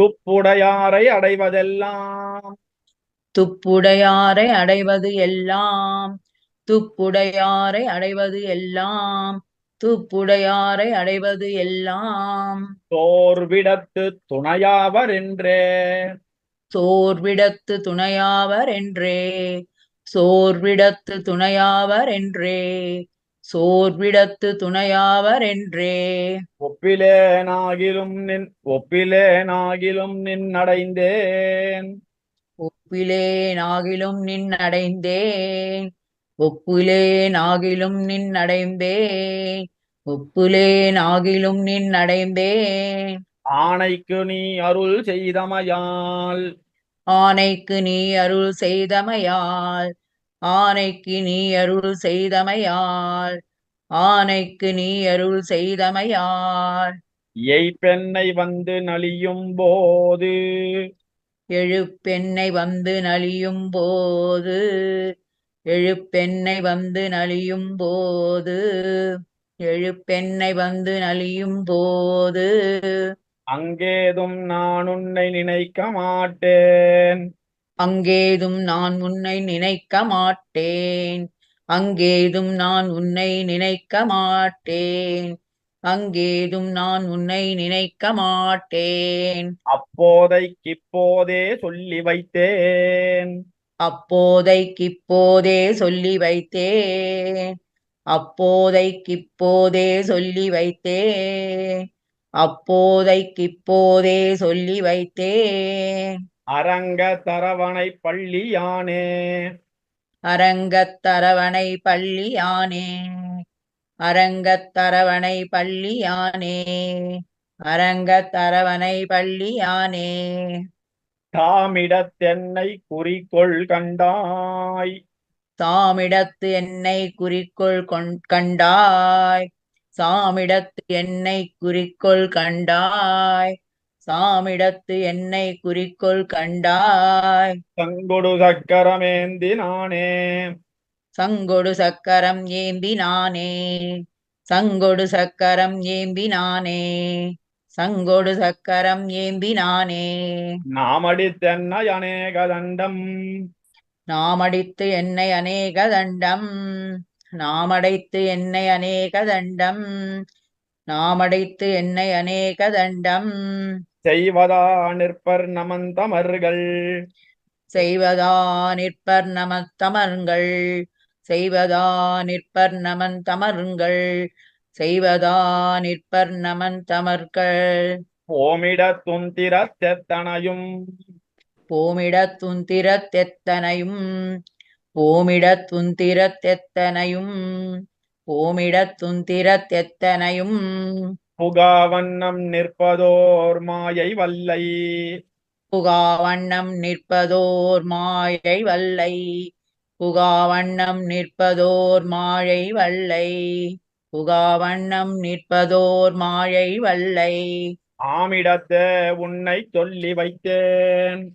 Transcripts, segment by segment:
துப்புடையாரை அடைவதெல்லாம். துப்புடையாரை அடைவது எல்லாம். துப்புடையாரை அடைவது எல்லாம். துப்புடையாரை அடைவது எல்லாம். தோர்விடத்து துணையாவர் என்றே. சோர்விடத்து துணையாவர் என்றே. சோர்விடத்து துணையாவர் என்றே. சோர்விடத்து துணையாவர் என்றே ஒப்பிலேனாகிலும் நின் ஒப்பிலேனாகிலும் நின்னடைந்தேன். ஒப்பிலேனாகிலும் நின்னடைந்தேன். ஒப்புலேனாகிலும் நின்னடைந்தேன். ஒப்புலேனாகிலும் நின்னடைந்தேன். ஆணைக்கு நீ அருள் செய்தமையால். ஆனைக்கு நீ அருள் செய்தமையால். ஆனைக்கு நீ அருள் செய்தமையால் ஆனைக்கு நீ அருள் செய்தமையால் எய்ப்பெண்ணை வந்து நலியும் போது. எழுப்பெண்ணை வந்து நலியும் போது. எழுப்பெண்ணை வந்து நலியும் போது. எழுப்பெண்ணை வந்து நலியும் போது. அங்கேதும் நான் உன்னை நினைக்க மாட்டேன். அங்கேதும் நான் உன்னை நினைக்க மாட்டேன். அங்கேதும் நான் உன்னை நினைக்க மாட்டேன். அங்கேதும் நான் உன்னை நினைக்க மாட்டேன். அப்போதைக்கிப்போதே சொல்லி வைத்தேன். அப்போதைக்கிப்போதே சொல்லி வைத்தேன். அப்போதைக்கிப்போதே சொல்லி வைத்தேன். அப்போதைக்கிப்போதே சொல்லி வைத்தேன். அரங்க தரவணை பள்ளியானே. அரங்கத்தரவணை பள்ளியானே. அரங்கத்தரவணை பள்ளியானே. அரங்கத்தரவணை பள்ளியானே. தாமிடத்தென்னை குறிக்கோள் கண்டாய். சாமிடத்து என்னை குறிக்கோள் கொண் கண்டாய். சாமிடத்து என்னை குறிக்கோள் கண்டாய். சாமிடத்து என்னை குறிக்கோள் கண்டாய். சங்கொடு சக்கரமேந்தி நானே. சங்கொடு சக்கரம் ஏந்தி நானே. சங்கொடு சக்கரம் ஏந்தி நானே. சங்கொடு சக்கரம் ஏந்தி நானே. நாமடித்தென்னை அநேக தண்டம். நாமடித்து என்னை அநேக தண்டம். நாமடைத்து என்னை அநேக தண்டம். நாமடைத்து என்னை அநேக தண்டம் செய்வதா நிற்பர் நமந்தமர்கள். செய்வதா நிற்பர் நமத்தமருங்கள் செய்வதா நிற்பர் நமன் தமருங்கள் செய்வதா நிற்பர் நமன் தமர்கள் ஓமிட துந்திரத்தெத்தனையும் போமிடத் துந்திரத்தெத்தனையும் போமிடத் துந்திரத்தெத்தனையும் போமிடத் துந்திரத்தெத்தனையும் புகாவண்ணம் நிற்பதோர் மாயை வல்லை. புகாவண்ணம் நிற்பதோர் மாயை வல்லை. புகாவண்ணம் நிற்பதோர் மாயை வல்லை. புகாவண்ணம் நிற்பதோர் மாயை வல்லை. ஆமிடத்தே உன்னை சொல்லி வைத்தேன்.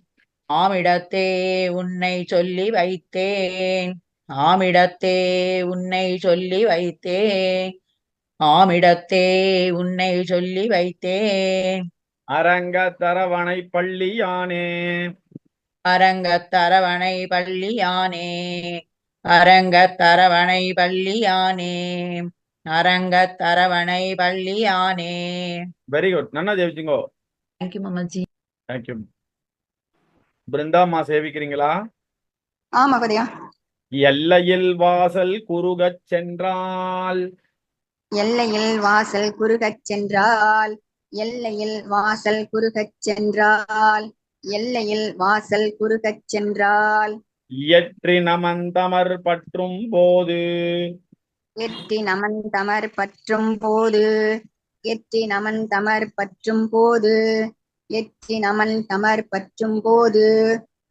ஆமிடத்தே உன்னை சொல்லி வைத்தேன். ஆமிடத்தே உன்னை சொல்லி வைத்தேன் ஆமிடத்தே உன்னை சொல்லி வைத்தேன் அரங்க தரவணை பள்ளியானே. அரங்கத்தரவணை பள்ளியானே. அரங்கத்தரவணை பள்ளியானே. அரங்கத்தரவணை பள்ளியானே. வெரி குட் நன்னா ஜெயிச்சுங்கோ. தேங்க்யூ மாமாஜி. தேங்க்யூ பிருந்தாமா சேவிக்கிறீங்களா? ஆமா கதையா எல்லையில் வாசல் குறுகச் சென்றால். எல்லையில் வாசல் குறுகச் சென்றால். எல்லையில் வாசல் குறுகச் சென்றால். எல்லையில் வாசல் குறுகச் சென்றால். இயற்றி நமந்தமர் பற்றும் போது. எட்டி நமன் தமர் பற்றும் போது. எட்டி நமன் தமர் பற்றும் போது. எட்டி நமன் தமர் பற்றும் போது.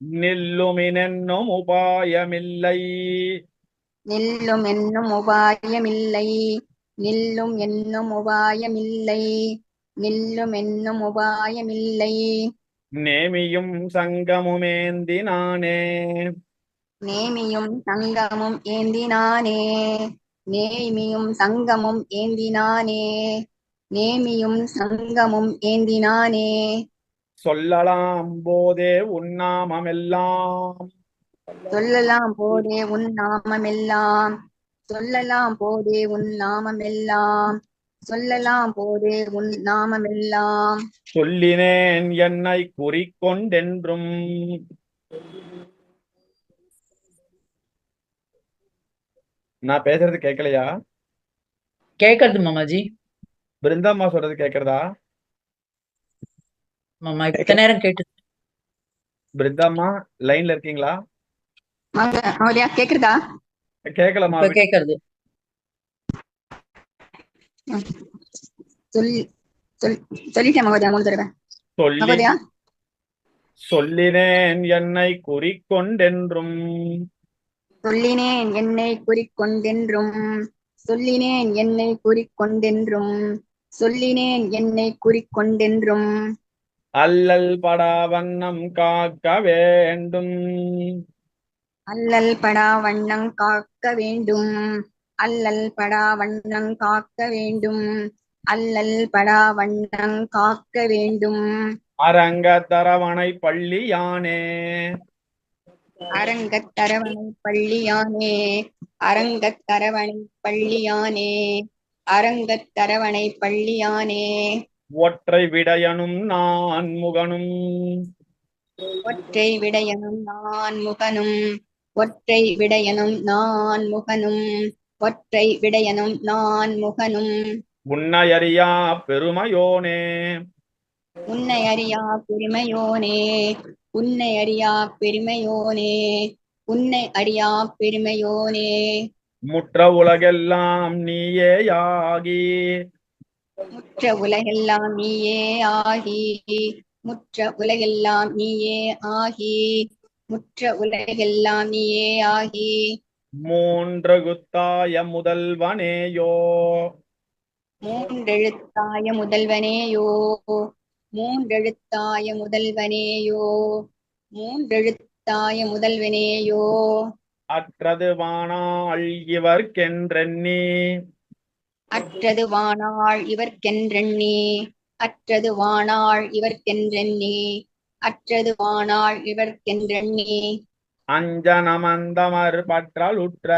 நில்லுமினென்னும் உபாயமில்லை. நில்லும் என்னும் உபாயமில்லை. நில்லும் என்னும் உபாயமில்லை. நில்லும் என்னும் உபாயமில்லை. நேமியும் சங்கமுமேந்தி நானே. நேமியும் சங்கமும் ஏந்தினானே நேமியும் சங்கமும் ஏந்தினானே நேமியும் சங்கமும் ஏந்தினானே சொல்லலாம் போதே உன்னாமமெல்லாம் சொல்லலாம் போதே உன் நாமமெல்லாம். சொல்லலாம் போதே உன் நாமமெல்லாம். சொல்லலாம் போதே உன் நாமமெல்லாம். சொல்லினேன் என்னை குறிக்கொண்டென்றும். நான் பேசுறது கேட்கலையா? கேக்குறது மாமாஜி. பிருந்தாம்மா சொல்றது கேக்குறதா மாமா இத்தனை நேரம் கேட்டு பிருந்தாம்மா லைன்ல இருக்கீங்களா? மகோதயா கேக்குறதா? கேட்கலாமா இப்ப கேக்குறது. சொல் சொல் சொல்லிட்டேன் மகோதயா மூணு தடவை. சொல்லி சொல்லினேன் என்னை குறிக்கொண்டென்றும். சொல்லினேன் என்னை குறிக்கொண்டென்றும். சொல்லினேன் என்னை குறிக்கொண்டென்றும். சொல்லினேன் என்னை குறிக்கொண்டென்றும். அல்லல் படா வண்ணம் காக்க வேண்டும். அல்லல் படா வண்ணம் காக்க வேண்டும். அல்லல் படா வண்ணம் காக்க வேண்டும். அல்லல் படா வண்ணம் காக்க வேண்டும். அரங்க தரவணை பள்ளி யானே அரங்கத் தரவணை பள்ளியானே. அரங்கத் தரவணை பள்ளியானே. அரங்கத் தரவணை பள்ளியானே. ஒற்றை விடயனும் நான் முகனும். ஒற்றை விடயனும் நான் முகனும். ஒற்றை விடயனும் நான் முகனும். ஒற்றை விடயனும் நான் முகனும். உன்னையறியா பெருமையோனே. உன்னை அறியா பெருமையோனே. உன்னை அறியா பெருமையோனே. உன்னை அறியா பெருமையோனே. முற்ற உலகெல்லாம் நீயேயாகி. முற்ற உலகெல்லாம் நீயே ஆகி முற்ற உலகெல்லாம் நீயே ஆகி முற்ற உலகெல்லாம் நீயே ஆகி. மூன்று குத்தாய முதல்வனேயோ? மூன்றெழுத்தாய முதல்வனேயோ? மூன்றெழுத்தாய முதல்வனேயோ? மூன்றெழுத்தாய முதல்வனேயோ? அற்றது வானாள் இவர்க்கென்றெண்ணி அற்றது வானாள் இவர்க்கென்றெண்ணி. அற்றது வானாள் இவர்க்கென்றெண்ணி. அற்றது வானாள் இவர்க்கென்றெண்ணி. அஞ்சனமந்தமர் பற்றலுற்ற.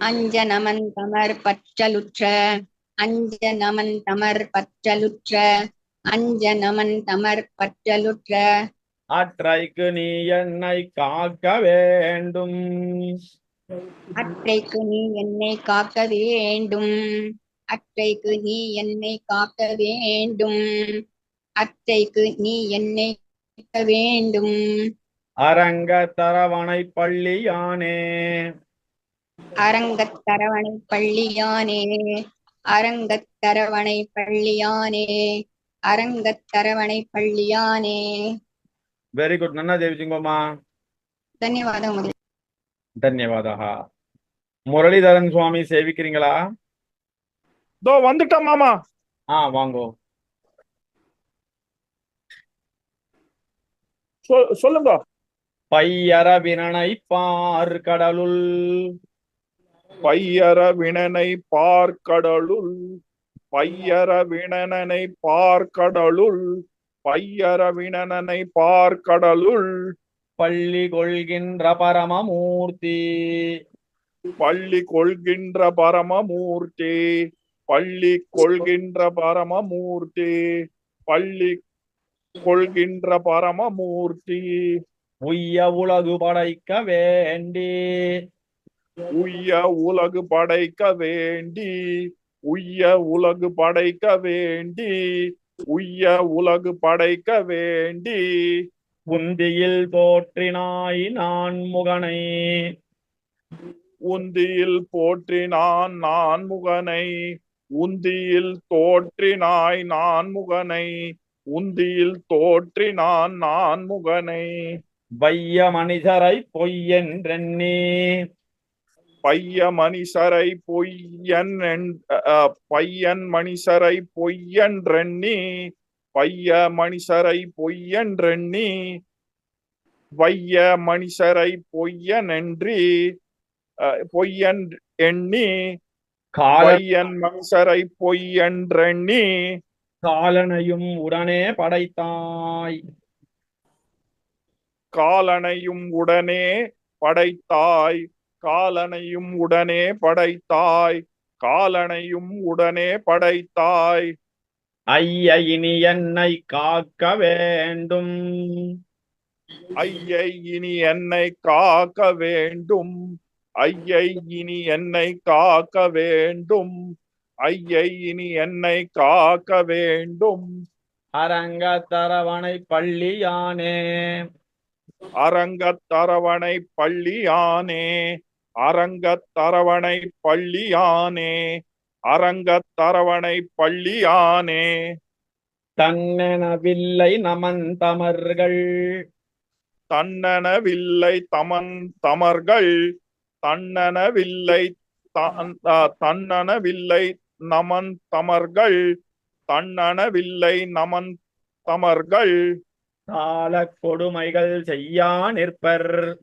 அஞ்சனமன் தமர் பற்றலுற்ற. அஞ்சனமன் தமர் பற்றலுற்ற. அஞ்சனமன் தமர் பற்றலுற்ற. அற்றைக்கு நீ என்னை காக்க வேண்டும். அற்றைக்கு நீ என்னை காக்க வேண்டும். அற்றைக்கு நீ என்னை காக்க வேண்டும். அற்றைக்கு நீ என்னை காக்க வேண்டும். அரங்க தரவணை பள்ளியானே. அரங்கத் தரவணை பள்ளியானே. அரங்கத் தரவணை பள்ளியானே. அரங்கத் தரவணை பள்ளியானே. வெரி குட் நன்னா தேவி சிங்கம்மா. தன்யவாதம் தன்யவாதா. முரளிதரன் சுவாமி சேவிக்கிறீங்களா? தோ வந்துட்டோம் மாமா. ஆ வாங்கோ. சொல்லுங்க. பையர வினனை பார் கடலுள். பையர வினனை பார் கடலுள். பையர வினனனை பார் கடலுள். பையர வினனனை பார் கடலுள். பள்ளி கொள்கின்ற பரமமூர்த்தி. பள்ளி கொள்கின்ற பரமமூர்த்தி. பள்ளி கொள்கின்ற பரமமூர்த்தி. பள்ளி கொள்கின்ற பரமமூர்த்தி. உய்ய உலகு படைக்க வேண்டி. உய்ய உலகு படைக்க வேண்டி. உய்ய உலகு படைக்க வேண்டி. உய்ய உலகு படைக்க வேண்டி. உந்தியில் தோற்றினாய் நான் முகனை. உந்தியில் போற்றினான் நான் முகனை. உந்தியில் தோற்றினாய் நான் முகனை. உந்தியில் தோற்றினான் நான் முகனை. வைய மனிதரை பொய்யென்றெண்ணி பைய மணிசரை பொய்யன் பையன் மணிசரை பொய்யன்றெண்ணி பைய மணிசரை பொய்யன்றெண்ணி வைய மணிசரை பொய்யனென்றி அஹ், பொய்யன் எண்ணி கால பையன் மணிசரை பொய்யன்றெண்ணி காலனையும் உடனே படைத்தாய். காலனையும் உடனே படைத்தாய் காலனையும் உடனே படைத்தாய் காலனையும் உடனே படைத்தாய் ஐய இனி என்னை காக்க வேண்டும். ஐயை இனி என்னை காக்க வேண்டும். ஐயை இனி என்னை காக்க வேண்டும். ஐயை இனி என்னை காக்க வேண்டும். அரங்க தரவணை பள்ளியானே. அரங்கத்தரவணை பள்ளியானே. அரங்கத்தரவணை பள்ளியானே. அரங்கத்தரவணை பள்ளியானே. தன்னெனவில்லை நமந்தமர்கள் தன்னனவில்லை தமன் தமர்கள். தன்னனவில்லை தன்னனவில்லை நமன் தமர்கள். தன்னனவில்லை நமன் தமர்கள். சால கொடுமைகள் செய்யா நிற்பர்.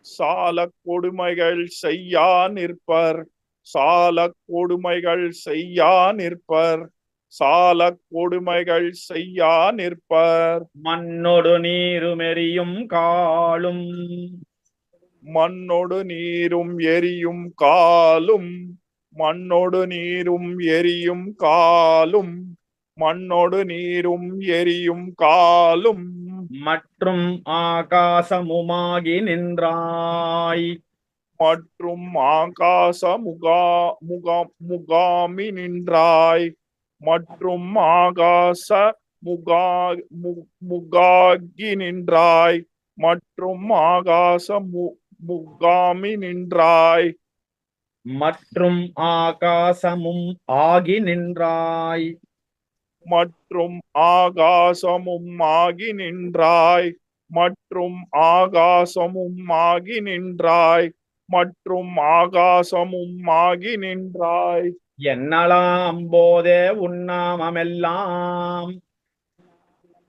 சால கொடுமைகள் செய்யா நிற்பர். சால கொடுமைகள் செய்யா நிற்பர். சால கொடுமைகள் செய்யா நிற்பர். மண்ணொடு நீருமெறியும் காலும். மண்ணொடு நீரும் எரியும் காலும். மண்ணொடு நீரும் எரியும் காலும். மண்ணொடு நீரும் எரியும் காலும். மற்றும் ஆகாசமுமாகி நின்றாய். மற்றும் ஆகாச முகா முகா முகாமி நின்றாய். மற்றும் ஆகாச முகா முகாகி நின்றாய். மற்றும் ஆகாச மு முகாமி நின்றாய். மற்றும் ஆகாசமும் ஆகி நின்றாய். மற்றும் ஆகாசமும் ஆகி நின்றாய். மற்றும் ஆகாசமும் ஆகி நின்றாய். மற்றும் ஆகாசமும் ஆகி நின்றாய். என்னலாம் போதே உண்ணாமமெல்லாம்.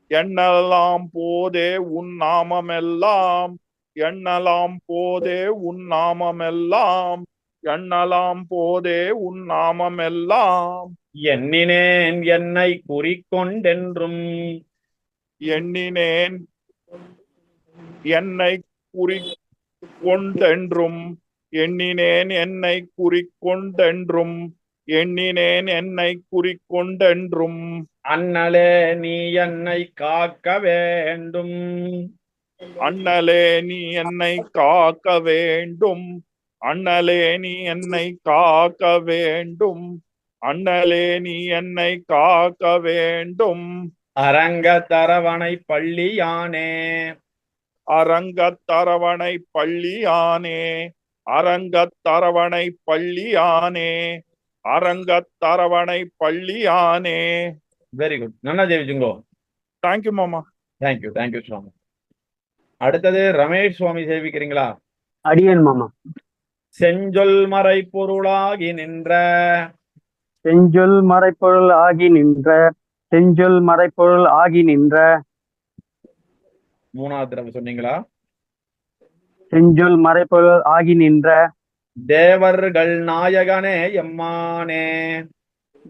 எண்ணலாம் போதே உன் நாமமெல்லாம் எண்ணலாம் போதே உன் நாமமெல்லாம் எண்ணலாம் போதே உன் நாமமெல்லாம் எண்ணினேன் என்னை குறிக்கொண்டென்றும். எண்ணினேன் என்னை குறி கொண்டென்றும் எண்ணினேன் என்னை குறிக்கொண்டென்றும் எண்ணினேன் என்னை குறிக்கொண்டென்றும். அண்ணலே நீ என்னை காக்க வேண்டும். அண்ணலே நீ என்னை காக்க வேண்டும். அண்ணலே நீ என்னை காக்க வேண்டும். அண்ணலே நீ என்னை காக்க வேண்டும். அரங்க தரவணை பள்ளியானே அரங்கத்தரவணை பள்ளியானே அரங்கத்தரவணை பள்ளியானே அரங்கத்தரவணை பள்ளியானே. வெரி குட் நல்லா ஜெயிச்சுங்கோ தேங்க்யூ மாமா. Thank you thank you Swami. அடுத்தது ரமேஷ் சுவாமி சேவிக்கிறீங்களா? அடியேன் மாமா. செஞ்சொல் மறை பொருளாகி நின்ற. செஞ்சொல் மறைப்பொருள் ஆகி நின்ற. செஞ்சொல் மறைப்பொருள் ஆகி நின்ற. மூணாவது தடவை சொன்னீங்களா? செஞ்சொல் மறைப்பொருள் ஆகி நின்ற தேவர்கள் நாயகனே எம்மானே.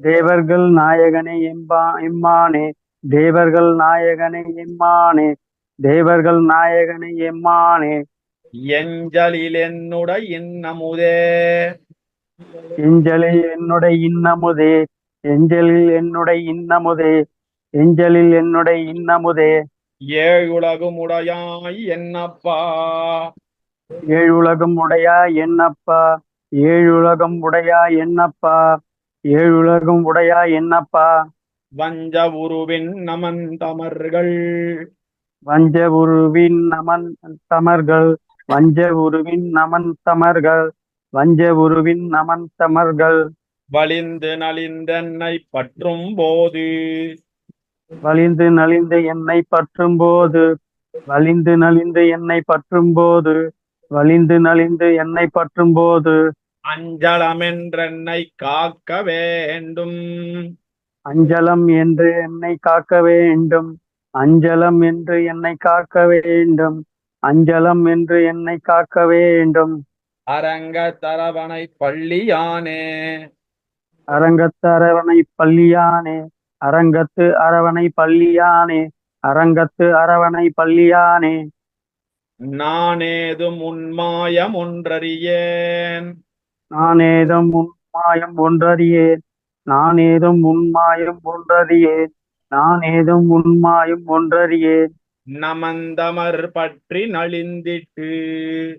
தேவர்கள் நாயகனே எம்பா எம்மானே. தேவர்கள் நாயகனே எம்மானே. தேவர்கள் நாயகனே எம்மானே. எஞ்சலில் என்னுடைய இன்னமுதே. எஞ்சலில் என்னுடைய இன்னமுதே. எஞ்சலில் என்னுடைய இன்னமுதே. எஞ்சலில் என்னுடைய இன்னமுதே. ஏழுலகும் உடையாய் என்னப்பா? ஏழுலகம் உடையா என்னப்பா? ஏழுலகம் உடையா என்னப்பா? ஏழுலகம் உடையா என்னப்பா? வஞ்ச உருவின் நமன் தமர்கள். வஞ்ச உருவின் நமன் தமர்கள். வஞ்ச உருவின் நமன் தமர்கள். வஞ்ச உருவின் நமன் தமர்கள். வலிந்து நலிந்தென்னை பற்றும் போது வலிந்து நலிந்து என்னை பற்றும் போது வலிந்து நலிந்து என்னை பற்றும் போது வலிந்து நலிந்து என்னை பற்றும் போது அஞ்சலமென்றென்னை காக்க வேண்டும். அஞ்சலம் என்று என்னை காக்க வேண்டும். அஞ்சலம் என்று என்னை காக்க வேண்டும். அஞ்சலம் என்று என்னை காக்க வேண்டும். அரங்க தரவணை பள்ளியானே. அரங்கத்தரவணை பள்ளியானே. அரங்கத்து அரவணை பள்ளியானே அரங்கத்து அரவணை பள்ளியானே. நானேதும் உன்மாயம் ஒன்றறியேன். நானேதும் உன்மாயம் ஒன்றறியேன். நானேதும் உன்மாயம் ஒன்றறியேன். நானேதும் உன்மாயம் ஒன்றறியேன். நமந்தமர் பற்றி நலிந்திட்டு.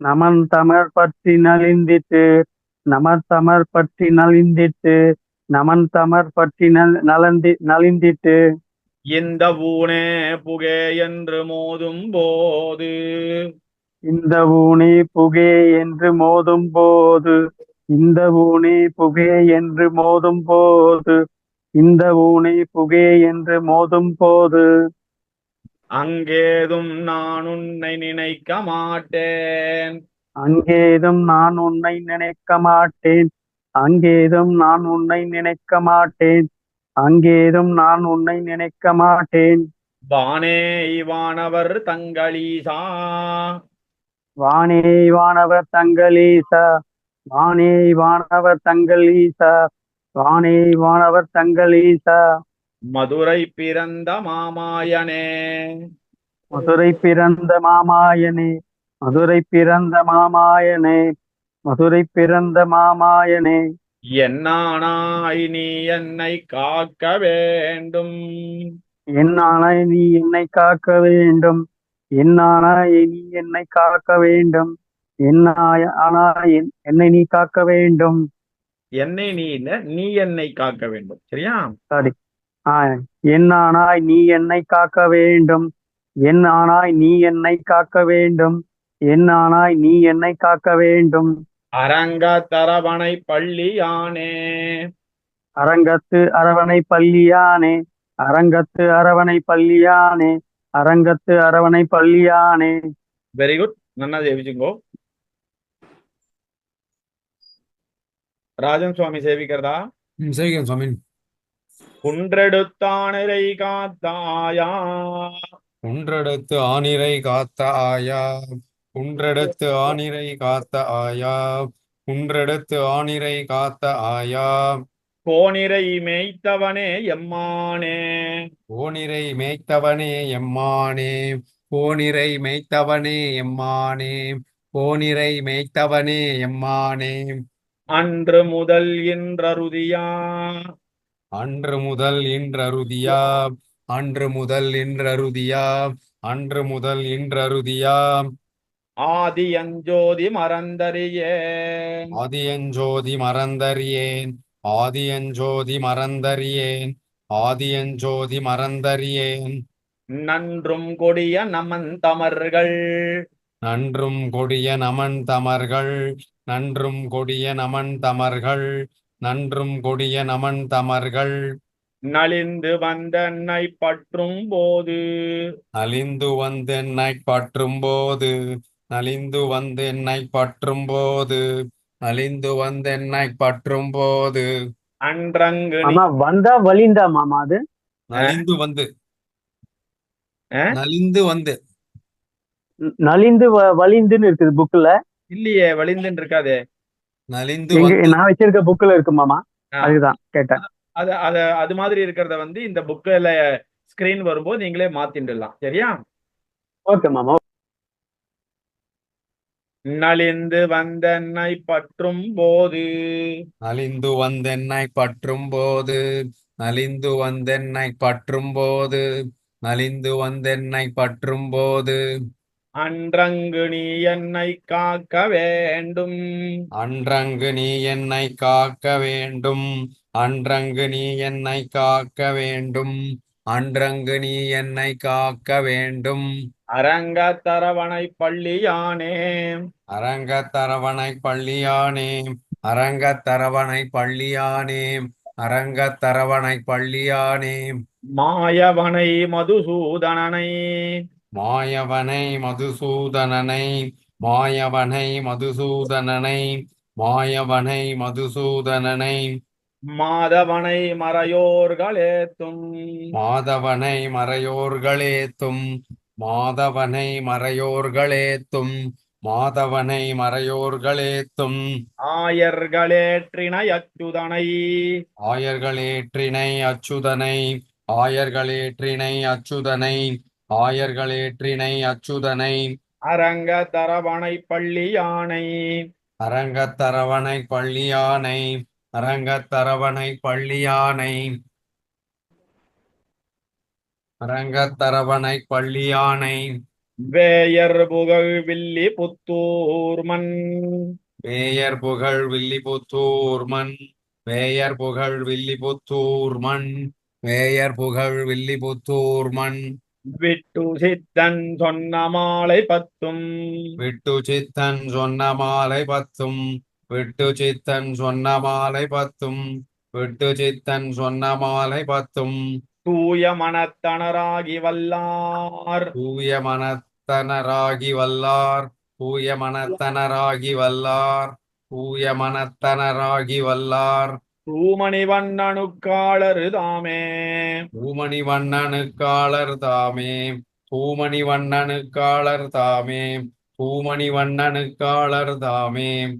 நமன் தமர் பற்றி நலிந்திட்டு. நமர் தமர் பற்றி நலிந்திட்டு. நமன் தமர் பற்றி நல் நலந்தி நலிந்திட்டு. இந்த ஊனே புகே என்று மோதும் போது. இந்த ஊனே புகே என்று மோதும் போது. இந்த ஊனே புகே என்று மோதும் போது. இந்த ஊனே புகே என்று மோதும் போது. அங்கேதும் நான் உன்னை நினைக்க மாட்டேன். அங்கேதும் நான் உன்னை நினைக்க மாட்டேன். அங்கேதும் நான் உன்னை நினைக்க மாட்டேன். அங்கேதும் நான் உன்னை நினைக்க மாட்டேன். வானே இவானவர் தங்களீசா. வானே வானவர் தங்களீசா. வானே வானவர் தங்களீசா. வானே வானவர் தங்களீசா. மதுரை பிறந்த மாமாயனே. மதுரை பிறந்த மாமாயனே. மதுரை பிறந்த மாமாயனே. மதுரை பிறந்த மாமாயனே. என்னானாய் நீ என்னை காக்க வேண்டும்? என்னானாய் நீ என்னை காக்க வேண்டும்? என்னானாய் நீ என்னை காக்க வேண்டும்? என்னாய் என்- என்னை நீ காக்க வேண்டும்? என்னை நீ இல்ல நீ என்னை காக்க வேண்டும். சரியா? சாரி. என்னானாய் நீ என்னை காக்க வேண்டும்? என்னானாய் நீ என்னை காக்க வேண்டும்? என்னானாய் நீ என்னை காக்க வேண்டும்? அரங்க தரவணை பள்ளியானே. அரங்கத்து அரவணை பள்ளியானே. அரங்கத்து அரவணை பள்ளியானே. அரங்கத்து அரவணை பள்ளியானே. வெரி குட் நன்னா சேவிச்சுங்கோ. ராஜன் சுவாமி சேவிக்கிறதா? சரிங்க சுவாமி. குன்றெடுத்தானிரை காத்தாயா. குன்றெடுத்து ஆனிரை காத்த ஆயா குன்றெடுத்து ஆனிரை காத்த ஆயா குன்றெடுத்து ஆனிரை காத்த ஆயா கோனிரை மேய்த்தவனே எம்மானே. கோனிரை மேய்த்தவனே எம்மானே. கோனிரை மேய்த்தவனே எம்மானே. கோனிரை மேய்த்தவனே எம்மானே. அன்று முதல் இன்றருதியா. அன்று முதல் இன்றருதியா. அன்று முதல் இன்றருதியா. அன்று முதல் இன்றருதியா. ஆதி அஞ்சோதி மறந்தறியே. ஆதியஞ்சோதி மறந்தறியேன். ஆதியஞ்சோதி மறந்தறியேன். ஆதியஞ்சோதி மறந்தறியேன். நன்றும் கொடிய நமன் தமர்கள் நன்றும் கொடிய நமன் தமர்கள் நன்றும் கொடிய நமன் தமர்கள் நன்றும் கொடிய நமன் தமர்கள் நலிந்து வந்தன்னை பற்றும் போது. நலிந்து வந்தென்னை பற்றும் போது. நலிந்து வந்தென்னை பற்றும் போது நலிந்து வந்தென்னை பற்றும் போது. அன்றங்கு வந்தா வலிந்தா மாமா அது? நலிந்து வந்து? நலிந்து வந்து. நலிந்து வ- வலிந்துன்னு இருக்குது புக்ல இல்லையே வலிந்துன்னு இருக்காதே. நலிந்து வந்து. நான் வச்சிருக்க புக்ல இருக்கு மாமா. அதுதான் கேட்டேன். அது அது அது மாதிரி இருக்கிறத வந்து இந்த புக்கில் ஸ்கிரீன் வரும்போது நீங்களே மாத்திண்டுலாம் சரியா? ஓகே மாமா நலிந்து வந்தன்னை பற்றும் போது. நலிந்து வந்தென்னை பற்றும் போது. நலிந்து வந்தென்னை பற்றும் போது. நலிந்து வந்தென்னை பற்றும் போது. அன்றங்கு நீ என்னை காக்க வேண்டும். அன்றங்கு நீ என்னை காக்க வேண்டும். அன்றங்கு நீ என்னை காக்க வேண்டும். அன்றங்கு நீ என்னை காக்க வேண்டும். அரங்க தரவணை பள்ளியானே. அரங்கத்தரவணை பள்ளியானே. அரங்கத்தரவணை பள்ளியானே. அரங்கத்தரவணை பள்ளியானே. மாயவனை மதுசூதனனை. மாயவனை மதுசூதனனை. மாயவனை மதுசூதனனை. மாயவனை மதுசூதனனை. மாதவனை மறையோர்களேத்தும். மாதவனை மறையோர்களேத்தும். மாதவனை மறையோர்களேத்தும் மாதவனை மறையோர்களேத்தும். ஆயர்களேற்றினை அச்சுதனை. ஆயர்களேற்றினை அச்சுதனை ஆயர்களேற்றினை அச்சுதனை ஆயர்களேற்றினை அச்சுதனை. அரங்க தரவணை பள்ளி யானை அரங்கத்தரவணை பள்ளியானை அரங்கத்தரவணை பள்ளியானை அரங்கத்தரவணை பள்ளியானை. வேயர் புகழ் வில்லி புத்தூர் மண் வேயர் புகழ் வில்லிபுத்தூர் மண் வேயர் புகழ் வில்லிபுத்தூர் மண் வேயர் புகழ் வில்லிபுத்தூர் மண் விட்டு சித்தன் சொன்ன மாலை பத்தும். விட்டு சித்தன் சொன்ன மாலை பத்தும். விட்டு சித்தன் சொன்ன மாலை பத்தும். விட்டு சித்தன் சொன்ன மாலை பத்தும். தூய மனத்தனராகி வல்லார். தூய மனத்தனராகி வல்லார். தூய மனத்தனராகி வல்லார். தூய மனத்தனராகி வல்லார். தூமணி வண்ணனுக்காளரு தாமே. பூமணி வண்ணனுக்காளர் தாமே. பூமணி வண்ணனுக்காளர் தாமே. பூமணி வண்ணனுக்காளர் தாமே.